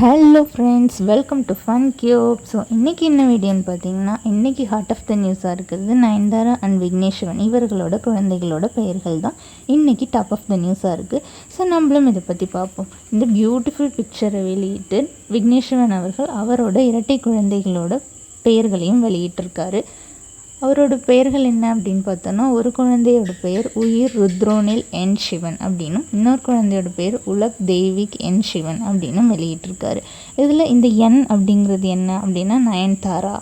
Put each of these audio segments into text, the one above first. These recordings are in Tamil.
Hello friends welcome to fun cube so இன்றைக்கி என்ன வீடியோன்னு பார்த்தீங்கன்னா இன்றைக்கி ஹார்ட் ஆஃப் த நியூஸாக இருக்கிறது நயன்தாரா அண்ட் விக்னேஸ்வரன். இவர்களோட குழந்தைகளோட பெயர்கள் தான் இன்றைக்கி டாப் ஆஃப் த நியூஸாக இருக்குது ஸோ நம்மளும் இதை பற்றி பார்ப்போம். இந்த பியூட்டிஃபுல் பிக்சரை வெளியிட்டு விக்னேஸ்வரன் அவர்கள் அவரோட இரட்டை குழந்தைகளோட பெயர்களையும் வெளியிட்டிருக்காரு. அவரோட பெயர்கள் என்ன அப்படின்னு பார்த்தோன்னா ஒரு குழந்தையோட பெயர் உயிர் ருத்ரோனில் என் சிவன் அப்படின்னும் இன்னொரு குழந்தையோட பெயர் உலக் தெய்விக் என் சிவன் அப்படின்னும் வெளியிட்டிருக்காரு. இதில் இந்த என் அப்படிங்கிறது என்ன அப்படின்னா Nayanthara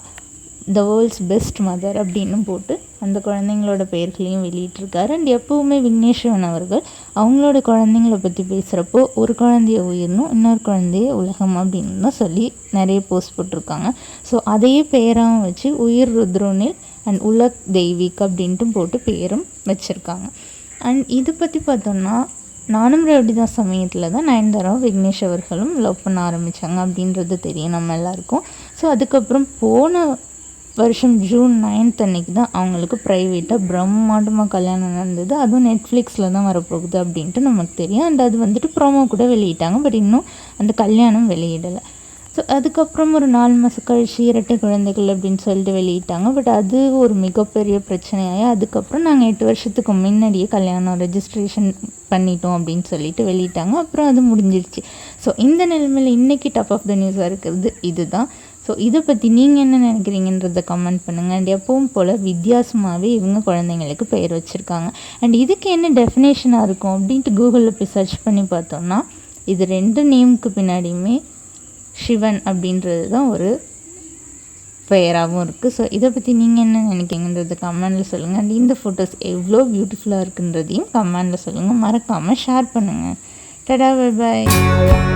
the world's best mother அப்படின்னு போட்டு அந்த குழந்தைங்களோட பெயர்களையும் வெளியிட்டிருக்காரு. அண்ட் எப்போவுமே விக்னேஸ்வரன் அவர்கள் அவங்களோட குழந்தைங்கள பற்றி பேசுகிறப்போ ஒரு குழந்தைய உயிர்னும் இன்னொரு குழந்தைய உலகம் அப்படின்னு தான் சொல்லி நிறைய போஸ்ட் போட்டிருக்காங்க. ஸோ அதையே பெயராகவும் வச்சு உயிர் ருத்ரோனில் அண்ட் உலக் தெய்வீக் அப்படின்ட்டு போட்டு பேரும் வச்சுருக்காங்க. அண்ட் இது பற்றி பார்த்தோம்னா நானும் ரவுடிதாஸ் சமயத்தில் தான் நயன்தாராவும் விக்னேஷ் அவர்களும் லவ் பண்ண ஆரம்பித்தாங்க அப்படின்றது தெரியும் நம்ம எல்லாருக்கும். ஸோ அதுக்கப்புறம் போன வருஷம் ஜூன் நைன்த் அன்னைக்கு தான் அவங்களுக்கு ப்ரைவேட்டாக பிரம்மாண்டமாக கல்யாணம் நடந்தது. அதுவும் நெட்ஃப்ளிக்ஸில் தான் வரப்போகுது அப்படின்ட்டு நமக்கு தெரியும். அண்ட் அது வந்துட்டு ப்ரோமோ கூட வெளியிட்டாங்க. பட் இன்னும் அந்த கல்யாணம் வெளியிடலை. ஸோ அதுக்கப்புறம் ஒரு நாலு மாதம் கழிச்சு இரட்டை குழந்தைகள் அப்படின்னு சொல்லிட்டு வெளியிட்டாங்க. பட் அது ஒரு மிகப்பெரிய பிரச்சனையாகி அதுக்கப்புறம் நாங்கள் எட்டு வருஷத்துக்கு முன்னாடியே கல்யாணம் ரெஜிஸ்ட்ரேஷன் பண்ணிட்டோம் அப்படின்னு சொல்லிட்டு வெளியிட்டாங்க. அப்புறம் அது முடிஞ்சிருச்சு. ஸோ இந்த நிலைமையில் இன்றைக்கி டாப் ஆஃப் த நியூஸாக இருக்கிறது இதுதான். ஸோ இதை பற்றி நீங்கள் என்ன நினைக்கிறீங்கன்றத கமெண்ட் பண்ணுங்கள் அண்ட் எப்பவும் போல் வித்தியாசமாகவே இவங்க குழந்தைங்களுக்கு பெயர் வச்சுருக்காங்க. அண்ட் இதுக்கு என்ன டெஃபினேஷனாக இருக்கும் அப்படின்ட்டு கூகுளில் போய் சர்ச் பண்ணி பார்த்தோம்னா இது ரெண்டு நேமுக்கு பின்னாடியுமே சிவன் அப்படின்றது தான் ஒரு பெயராகவும் இருக்குது ஸோ இதை பற்றி நீங்கள் என்ன நினைக்கிங்கன்றது கமெண்டில் சொல்லுங்கள் அண்ட் இந்த ஃபோட்டோஸ் எவ்வளோ பியூட்டிஃபுல்லாக இருக்குன்றதையும் கமெண்டில் சொல்லுங்கள் மறக்காமல் ஷேர் பண்ணுங்கள் டடா பை பாய்